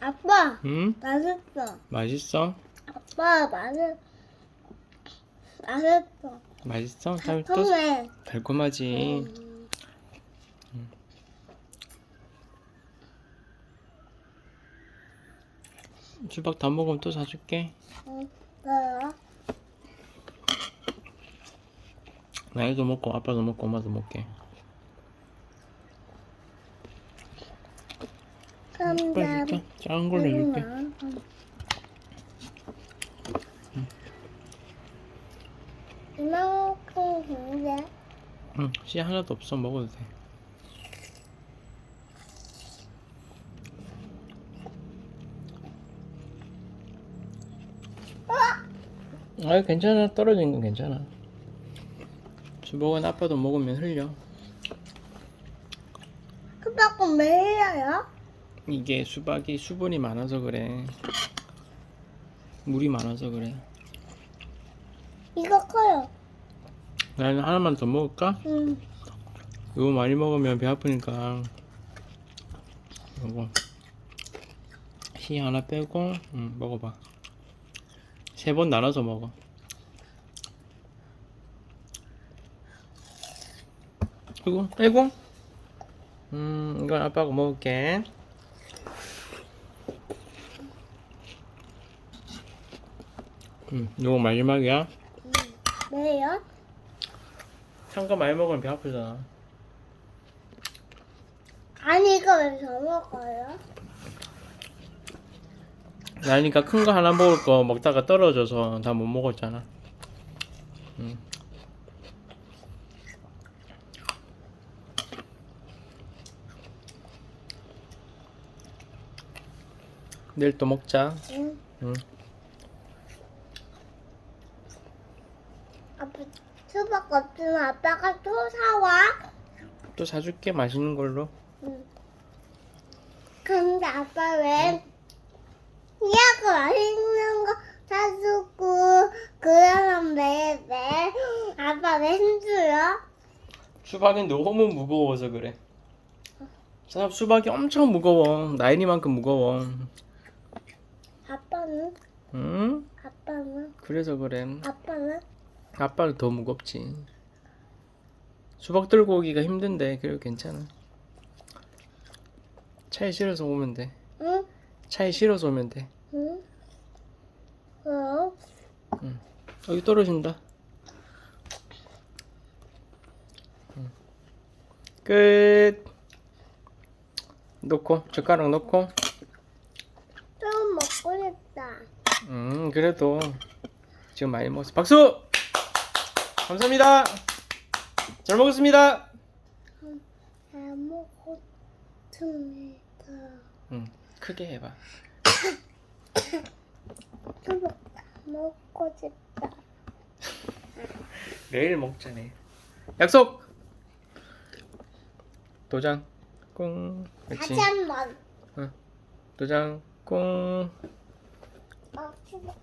아빠, 응? 맛있어. 맛있어? 아빠, 맛있, 맛있어. 맛있어? 또 달콤해. 달콤하지. 음. 수박 다 먹으면 또 사줄게. 응, 뭐야? 나이도 먹고 아빠도 먹고 엄마도 먹게. 감자. 줄게. 작은 걸로 줄게. 이만큼 된대. 응, 씨 하나도 없어 먹어도 돼. 아 괜찮아 떨어진 건 괜찮아. 수박은 아빠도 먹으면 흘려. 수박은 왜 해요? 이게 수박이 수분이 많아서 그래. 물이 많아서 그래. 이거 커요. 나는 하나만 더 먹을까? 응. 이거 많이 먹으면 배 아프니까 이거 씨 하나 빼고 응, 먹어봐 세 번 나눠서 먹어 아이고 아이고 음 이건 아빠가 먹을게 음 이거 마지막이야 왜요? 찬거 많이 먹으면 배 아프잖아 아니 이거 왜저 먹어요? 나니까 큰 거 하나 먹을 거 먹다가 떨어져서 다 못 먹었잖아. 응. 내일 또 먹자. 응. 응. 아빠 수박 없으면 아빠가 또 사와. 또 사줄게 맛있는 걸로. 응. 근데 아빠 왜 이하고 맛있는 거 사주고 그러면 왜 왜? 아빠 왜 힘들어? 수박이 너무 무거워서 그래. 사- 수박이 엄청 무거워. 나인이만큼 무거워. 아빠는? 응? 아빠는? 그래서 그래. 아빠는? 아빠는 더 무겁지. 수박 들고 오기가 힘든데 그래도 괜찮아. 차에 실어서 오면 돼. 응? 차에 실어서 오면 돼. 응? 어? 여기 떨어진다. 응. 끝. 놓고 젓가락 놓고. 좀 먹고 싶다. 음 그래도 지금 많이 먹었어. 박수. 감사합니다. 잘 먹었습니다. 잘 먹었습니다. 응 크게 해봐. 먹고 싶다. 내일 먹자네. 약속. 도장 꿍. 그렇지. 다시 한 번. 도장 꿍. 어, 수박